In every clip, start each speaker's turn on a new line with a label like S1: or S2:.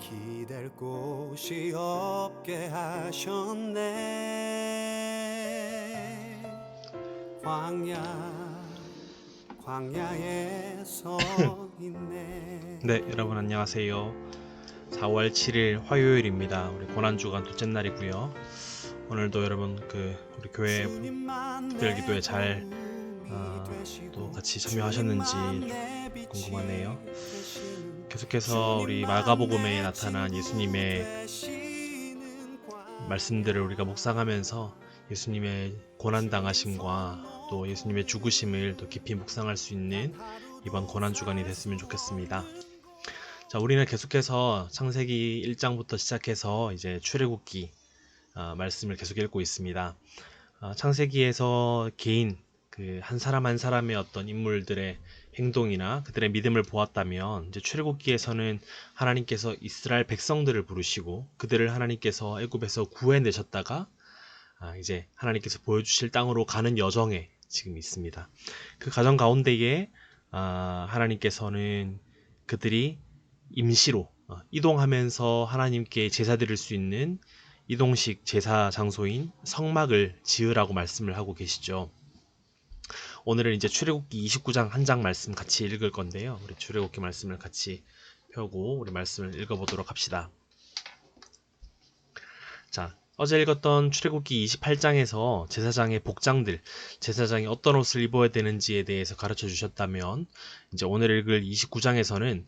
S1: 기댈 곳이 없게 하셨네 광야 광야에 서 있네
S2: 네, 여러분 안녕하세요. 4월 7일 화요일입니다. 우리 고난주간 둘째 날이고요. 오늘도 여러분 그 우리 교회
S1: 특별
S2: 기도에 잘, 아, 또 같이 참여하셨는지 궁금하네요. 계속해서 우리 마가복음에 나타난 예수님의 말씀들을 우리가 묵상하면서 예수님의 고난 당하심과 또 예수님의 죽으심을 더 깊이 묵상할 수 있는 이번 고난 주간이 됐으면 좋겠습니다. 자, 우리는 계속해서 창세기 1장부터 시작해서 이제 출애굽기 아, 말씀을 계속 읽고 있습니다. 아, 창세기에서 개인 그 한 사람 한 사람의 어떤 인물들의 행동이나 그들의 믿음을 보았다면 이제 출애굽기에서는 하나님께서 이스라엘 백성들을 부르시고 그들을 하나님께서 애굽에서 구해내셨다가 아, 이제 하나님께서 보여주실 땅으로 가는 여정에 지금 있습니다. 그 가정 가운데에 아, 하나님께서는 그들이 임시로 어, 이동하면서 하나님께 제사 드릴 수 있는 이동식 제사 장소인 성막을 지으라고 말씀을 하고 계시죠. 오늘은 이제 출애굽기 29장 한 장 말씀 같이 읽을 건데요. 우리 출애굽기 말씀을 같이 펴고 우리 말씀을 읽어보도록 합시다. 자, 어제 읽었던 출애굽기 28장에서 제사장의 복장들, 제사장이 어떤 옷을 입어야 되는지에 대해서 가르쳐 주셨다면 이제 오늘 읽을 29장에서는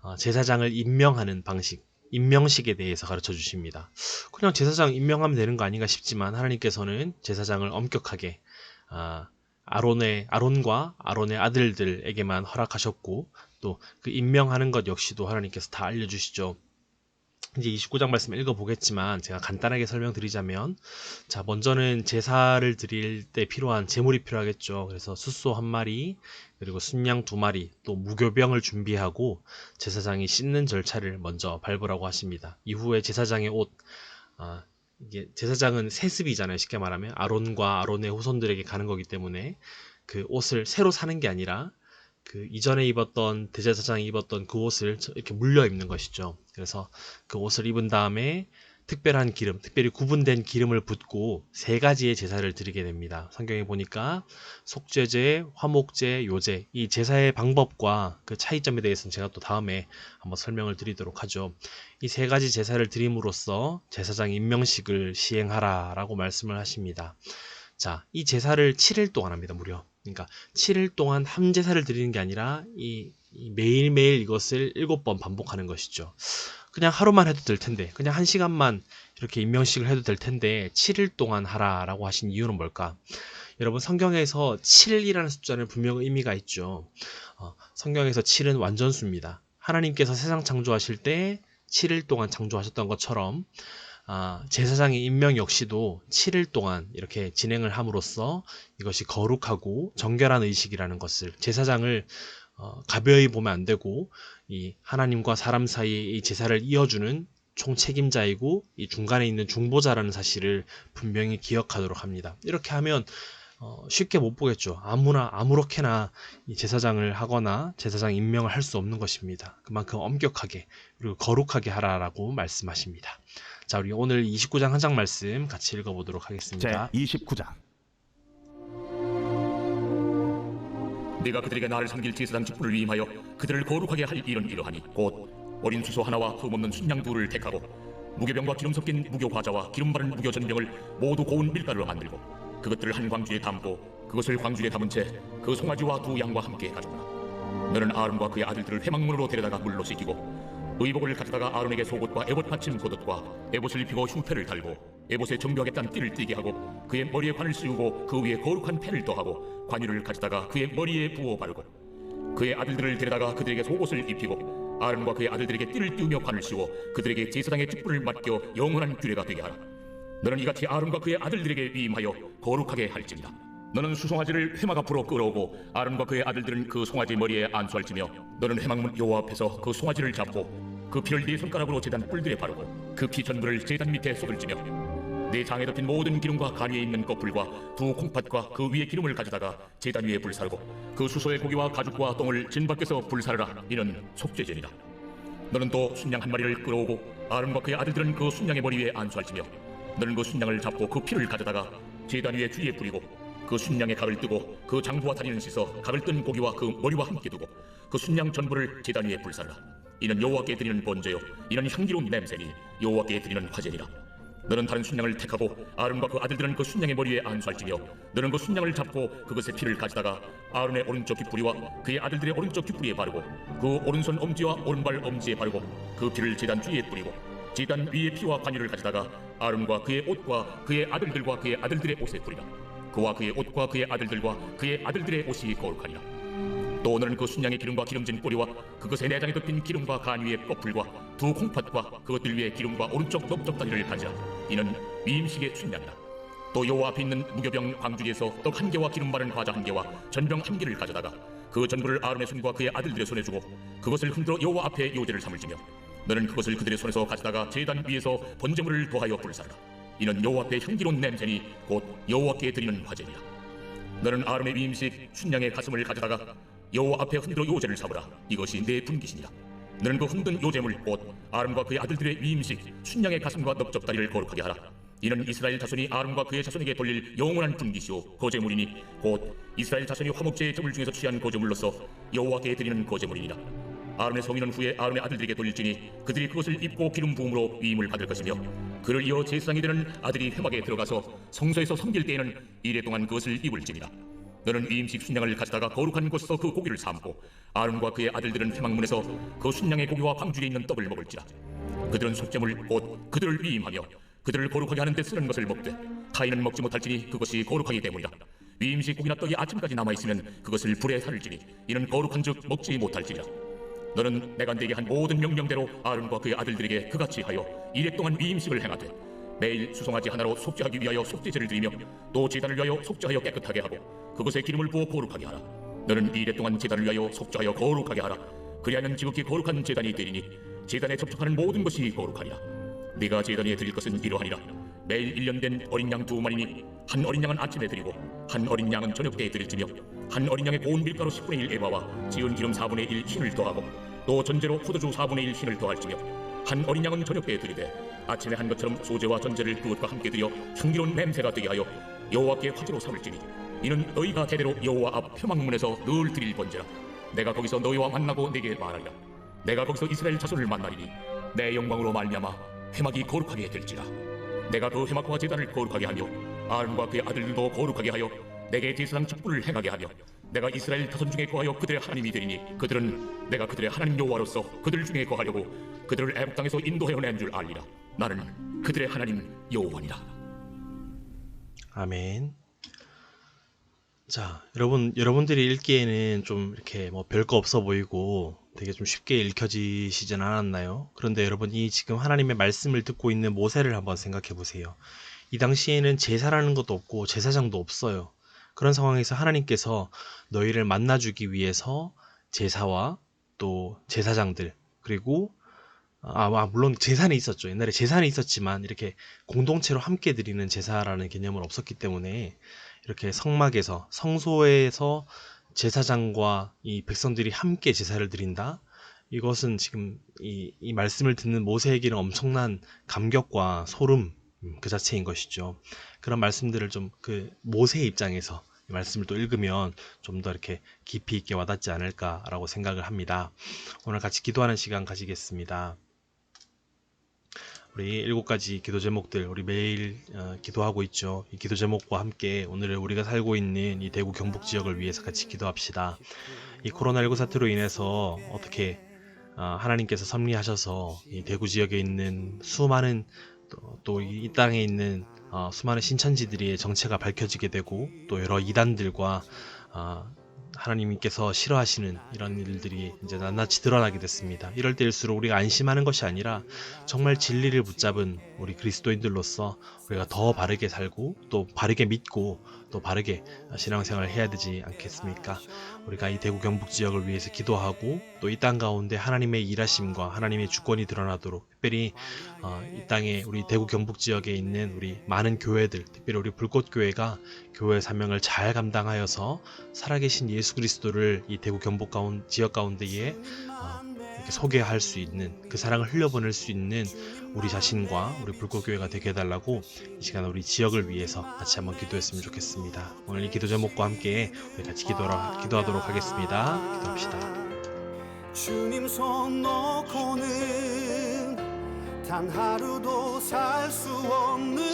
S2: 어, 제사장을 임명하는 방식, 임명식에 대해서 가르쳐 주십니다. 그냥 제사장 임명하면 되는 거 아닌가 싶지만 하나님께서는 제사장을 엄격하게 아, 아론의 아론과 아론의 아들들에게만 허락하셨고 또 그 임명하는 것 역시도 하나님께서 다 알려주시죠. 이제 29장 말씀 읽어보겠지만 제가 간단하게 설명드리자면 자 먼저는 제사를 드릴 때 필요한 제물이 필요하겠죠. 그래서 숫소 한 마리 그리고 순양 두 마리 또 무교병을 준비하고 제사장이 씻는 절차를 먼저 밟으라고 하십니다. 이후에 제사장의 옷 아, 이게 제사장은 세습이잖아요. 쉽게 말하면 아론과 아론의 후손들에게 가는 거기 때문에 그 옷을 새로 사는 게 아니라 그 이전에 입었던 대제사장이 입었던 그 옷을 이렇게 물려 입는 것이죠. 그래서 그 옷을 입은 다음에 특별한 기름, 특별히 구분된 기름을 붓고 세 가지의 제사를 드리게 됩니다. 성경에 보니까 속죄제, 화목제, 요제 이 제사의 방법과 그 차이점에 대해서는 제가 또 다음에 한번 설명을 드리도록 하죠. 이 세 가지 제사를 드림으로써 제사장 임명식을 시행하라라고 말씀을 하십니다. 자, 이 제사를 7일 동안 합니다, 무려. 그러니까 7일 동안 한 제사를 드리는 게 아니라 이, 이 매일매일 이것을 7번 반복하는 것이죠. 그냥 하루만 해도 될 텐데, 그냥 한 시간만 이렇게 임명식을 해도 될 텐데, 7일 동안 하라라고 하신 이유는 뭘까? 여러분, 성경에서 7이라는 숫자는 분명 의미가 있죠. 어, 성경에서 7은 완전수입니다. 하나님께서 세상 창조하실 때 7일 동안 창조하셨던 것처럼, 아, 제사장의 임명 역시도 7일 동안 이렇게 진행을 함으로써 이것이 거룩하고 정결한 의식이라는 것을 제사장을 어, 가벼이 보면 안 되고 이 하나님과 사람 사이의 이 제사를 이어주는 총책임자이고 이 중간에 있는 중보자라는 사실을 분명히 기억하도록 합니다. 이렇게 하면 어, 쉽게 못 보겠죠. 아무나 아무렇게나 이 제사장을 하거나 제사장 임명을 할 수 없는 것입니다. 그만큼 엄격하게 그리고 거룩하게 하라라고 말씀하십니다. 자, 우리 오늘 29장 한 장 말씀 같이 읽어보도록
S3: 제
S2: 하겠습니다.
S3: 29장
S4: 내가 그들에게 나를 섬길 제사장 직분을 위임하여 그들을 거룩하게 할 일은 이러하니 곧 어린 수소 하나와 흠없는 순양 둘을 택하고 무교병과 기름 섞인 무교 과자와 기름 바른 무교 전병을 모두 고운 밀가루로 만들고 그것들을 한 광주에 담고 그것을 광주에 담은 채 그 송아지와 두 양과 함께 가져오라. 너는 아론과 그의 아들들을 회막문으로 데려다가 물로 씻기고 의복을 가져다가 아론에게 속옷과 에봇 받침 겉옷과 에봇을 입히고 흉패를 달고 에봇에 정교하겠다는 띠를 띠게 하고 그의 머리에 관을 씌우고 그 위에 거룩한 펜을 더하고 관유를 가져다가 그의 머리에 부어 바르고 그의 아들들을 데려다가 그들에게 속옷을 입히고 아론과 그의 아들들에게 띠를 띄우며 관을 씌워 그들에게 제사장의 직분을 맡겨 영원한 규례가 되게 하라. 너는 이같이 아론과 그의 아들들에게 위임하여 거룩하게 할지니라. 너는 수송아지를 회막 앞으로 끌어오고 아론과 그의 아들들은 그 송아지 머리에 안수할지며 너는 회막문 여호와 앞에서 그 송아지를 잡고 그 피를 네 손가락으로 제단 뿔들에 바르고 그 피 전부를 제단 밑에 쏟을지며 내 장에 덮인 모든 기름과 간 위에 있는 꺼풀과 두 콩팥과 그 위에 기름을 가져다가 제단 위에 불사르고 그 수소의 고기와 가죽과 똥을 진 밖에서 불사르라. 이는 속죄제니라. 너는 또 순양 한 마리를 끌어오고 아론과 그의 아들들은 그 순양의 머리 위에 안수할지며 너는 그 순양을 잡고 그 피를 가져다가 제단 위에 주위에 뿌리고 그 순양의 각을 뜨고 그 장부와 다리는 씻어 각을 뜬 고기와 그 머리와 함께 두고 그 순양 전부를 제단 위에 불사르라. 이는 여호와께 드리는 번제요. 이는 향기로운 냄새니 여호와께 드리는 화제니라 너는 다른 순양을 택하고 아론과 그 아들들은 그 순양의 머리에 안수할지며 너는 그 순양을 잡고 그것의 피를 가져다가 아론의 오른쪽 귓뿌리와 그의 아들들의 오른쪽 귓뿌리에 바르고 그 오른손 엄지와 오른발 엄지에 바르고 그 피를 제단 주위에 뿌리고 제단 위에 피와 관유를 가져다가 아론과 그의 옷과 그의 아들들과 그의 아들들의 옷에 뿌리라. 그와 그의 옷과 그의 아들들과 그의 아들들의 옷이 거룩하니라. 또 너는 그 순양의 기름과 기름진 뿌리와 그것의 내장에 덮인 기름과 간 위의 꺼풀과 두 콩팥과 그것들 위에 기름과 오른쪽 넓적 다리를 가지라 이는 위임식의 순양이라 또 여호와 앞에 있는 무교병 광주리에서 떡 한 개와 기름 바른 과자 한 개와 전병 한 개를 가져다가 그 전부를 아론의 손과 그의 아들들의 손에 주고 그것을 흔들어 여호와 앞에 요제를 삼을지며 너는 그것을 그들의 손에서 가져다가 제단 위에서 번제물을 더하여 불사르라. 이는 여호와 앞에 향기로운 냄새니 곧 여호와께 드리는 화제니라. 너는 아론의 위임식 순양의 가슴을 가져다가 여호와 앞에 흔들어 요제를 삼으라. 이것이 내 분기시니라 너는 그 흔든 요제물 곧 아론과 그의 아들들의 위임식 순양의 가슴과 넓적다리를 거룩하게 하라. 이는 이스라엘 자손이 아론과 그의 자손에게 돌릴 영원한 분기시오. 거제물이니 곧 이스라엘 자손이 화목제의 제물 중에서 취한 거제물로서 여호와께 드리는 거제물이니라. 아론의 성인은 후에 아론의 아들들에게 돌릴지니 그들이 그것을 입고 기름 부음으로 위임을 받을 것이며 그를 이어 제사장이 되는 아들이 회막에 들어가서 성소에서 섬길 때에는 이래 동안 그것을 입을지니라 너는 위임식 순양을 가져다가 거룩한 곳에서 그 고기를 삶고 아론과 그의 아들들은 회막문에서 그 순양의 고기와 광주에 있는 떡을 먹을지라 그들은 속죄물 곧 그들을 위임하며 그들을 거룩하게 하는 데 쓰는 것을 먹되 타인은 먹지 못할지니 그것이 거룩하기 때문이라. 위임식 고기나 떡이 아침까지 남아 있으면 그것을 불에 살을지니 이는 거룩한 즉 먹지 못할지니라. 너는 내가 네게 한 모든 명령대로 아론과 그의 아들들에게 그같이 하여 이래 동안 위임식을 행하되 매일 수송아지 하나로 속죄하기 위하여 속죄제를 드리며 또 제단을 위하여 속죄하여 깨끗하게 하고 그것에 기름을 부어 거룩하게 하라. 너는 이래 동안 제단을 위하여 속죄하여 거룩하게 하라. 그리하면 지극히 거룩한 제단이 되리니 제단에 접촉하는 모든 것이 거룩하리라. 네가 제단 위에 드릴 것은 이러하니라. 매일 일년 된 어린 양 두 마리니 한 어린 양은 아침에 드리고 한 어린 양은 저녁 때에 드릴지며 한 어린 양에 고운 밀가루 10분의 1 에바와 지은 기름 4분의 1 흰을 더하고 또 전제로 포도주 4분의 1 흰을 더할지며 한 어린 양은 저녁 때에 드리되 아침에 한 것처럼 소제와 전제를 그것과 함께 드려 향기로운 냄새가 되게 하여 여호와께 화제로 삼을지니 이는 너희가 대대로 여호와 앞 표막문에서 늘 드릴 번제라. 내가 거기서 너희와 만나고 네게 말하리라. 내가 거기서 이스라엘 자손을 만나리니 내 영광으로 말미암아 회막이 거룩하게 될지라. 내가 그 회막과 제단을 거룩하게 하며 아론과 그의 아들들도 거룩하게 하여 내게 제사장 직분을 행하게 하며 내가 이스라엘 자손 중에 거하여 그들의 하나님이 되리니 그들은 내가 그들의 하나님 여호와로서 그들 중에 거하려고 그들을 애굽 땅에서 인도하여 낸 줄 알리라 나는 그들의 하나님 여호와니라
S2: 아멘. 자, 여러분, 여러분들이 읽기에는 좀 이렇게 뭐 별거 없어 보이고 되게 좀 쉽게 읽혀지시진 않았나요? 그런데 여러분이 지금 하나님의 말씀을 듣고 있는 모세를 한번 생각해 보세요. 이 당시에는 제사라는 것도 없고 제사장도 없어요. 그런 상황에서 하나님께서 너희를 만나주기 위해서 제사와 또 제사장들 그리고 아, 아, 물론 제산이 있었죠. 옛날에 제산이 있었지만 이렇게 공동체로 함께 드리는 제사라는 개념은 없었기 때문에 이렇게 성막에서 성소에서 제사장과 이 백성들이 함께 제사를 드린다. 이것은 지금 이, 이 말씀을 듣는 모세에게는 엄청난 감격과 소름 음, 그 자체인 것이죠. 그런 말씀들을 좀 그 모세의 입장에서 이 말씀을 또 읽으면 좀 더 이렇게 깊이 있게 와닿지 않을까라고 생각을 합니다. 오늘 같이 기도하는 시간 가지겠습니다. 우리 일곱 가지 기도 제목들 우리 매일 어, 기도하고 있죠. 이 기도 제목과 함께 오늘 우리가 살고 있는 이 대구 경북 지역을 위해서 같이 기도합시다. 이 코로나19 사태로 인해서 어떻게 어, 하나님께서 섭리하셔서 이 대구 지역에 있는 수많은 또이 땅에 있는 어, 수많은 신천지들의 정체가 밝혀지게 되고 또 여러 이단들과 어, 하나님께서 싫어하시는 이런 일들이 이제 낱낱이 드러나게 됐습니다. 이럴 때일수록 우리가 안심하는 것이 아니라 정말 진리를 붙잡은 우리 그리스도인들로서 우리가 더 바르게 살고 또 바르게 믿고 또 바르게 신앙생활을 해야 되지 않겠습니까? 우리가 이 대구 경북 지역을 위해서 기도하고 또 이 땅 가운데 하나님의 일하심과 하나님의 주권이 드러나도록 특별히 어, 이 땅에 우리 대구 경북 지역에 있는 우리 많은 교회들 특별히 우리 불꽃 교회가 교회 사명을 잘 감당하여서 살아계신 예수 그리스도를 이 대구 경북 가운 지역 가운데에 어, 소개할 수 있는 그 사랑을 흘려보낼 수 있는 우리 자신과 우리 불꽃교회가 되게 해달라고 이 시간 우리 지역을 위해서 같이 한번 기도했으면 좋겠습니다. 오늘 이 기도 제목과 함께 우리 같이 기도하, 기도하도록 하겠습니다. 기도합시다.
S1: 주님 손 놓고는 단 하루도 살 수 없는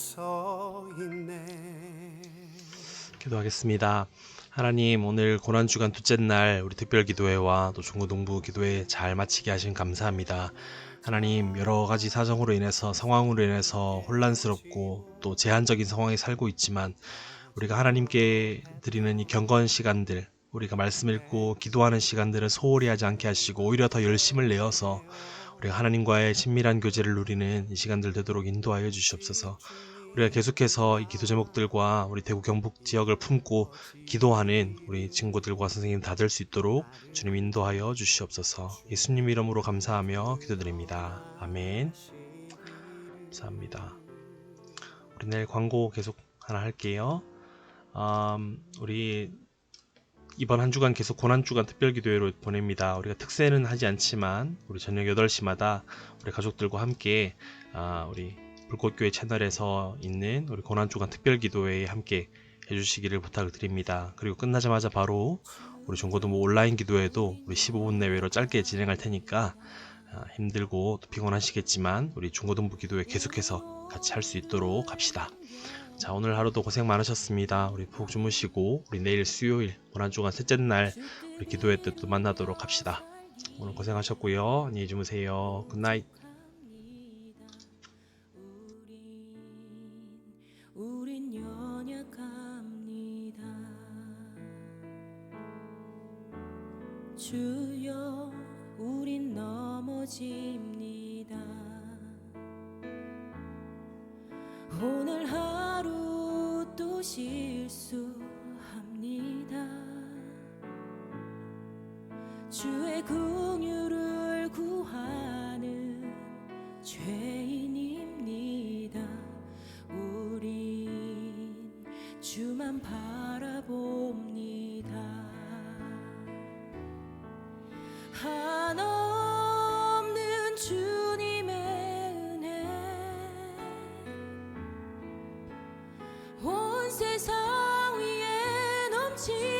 S1: 서 있네
S2: 기도하겠습니다. 하나님 오늘 고난 주간 둘째 날 우리 특별 기도회와 또 중고동부 기도회 잘 마치게 하신 감사합니다. 하나님 여러 가지 사정으로 인해서 상황으로 인해서 혼란스럽고 또 제한적인 상황에 살고 있지만 우리가 하나님께 드리는 이 경건 시간들 우리가 말씀 읽고 기도하는 시간들을 소홀히 하지 않게 하시고 오히려 더 열심을 내어서 우리가 하나님과의 친밀한 교제를 누리는 이 시간들 되도록 인도하여 주시옵소서. 우리가 계속해서 이 기도 제목들과 우리 대구 경북 지역을 품고 기도하는 우리 친구들과 선생님 다 될 수 있도록 주님 인도하여 주시옵소서. 예수님 이름으로 감사하며 기도드립니다. 아멘. 감사합니다. 우리 내일 광고 계속 하나 할게요. 음, 우리 이번 한 주간 계속 고난 주간 특별 기도회로 보냅니다. 우리가 특세는 하지 않지만 우리 저녁 8시마다 우리 가족들과 함께 아, 우리 불꽃교회 채널에서 있는 우리 고난주간 특별기도회에 함께 해주시기를 부탁을 드립니다. 그리고 끝나자마자 바로 우리 종고등부 온라인 기도회도 우리 15분 내외로 짧게 진행할 테니까 아, 힘들고 또 피곤하시겠지만 우리 중고등부 기도회 계속해서 같이 할 수 있도록 합시다. 자 오늘 하루도 고생 많으셨습니다. 우리 푹 주무시고 우리 내일 수요일 고난주간 셋째 날 우리 기도회 때 또 만나도록 합시다. 오늘 고생하셨고요. 안녕히 주무세요. 굿나잇.
S3: 주여, 우린 넘어집니다. 오늘 하루 또 실수합니다. 주의 긍휼을 구하는 죄 위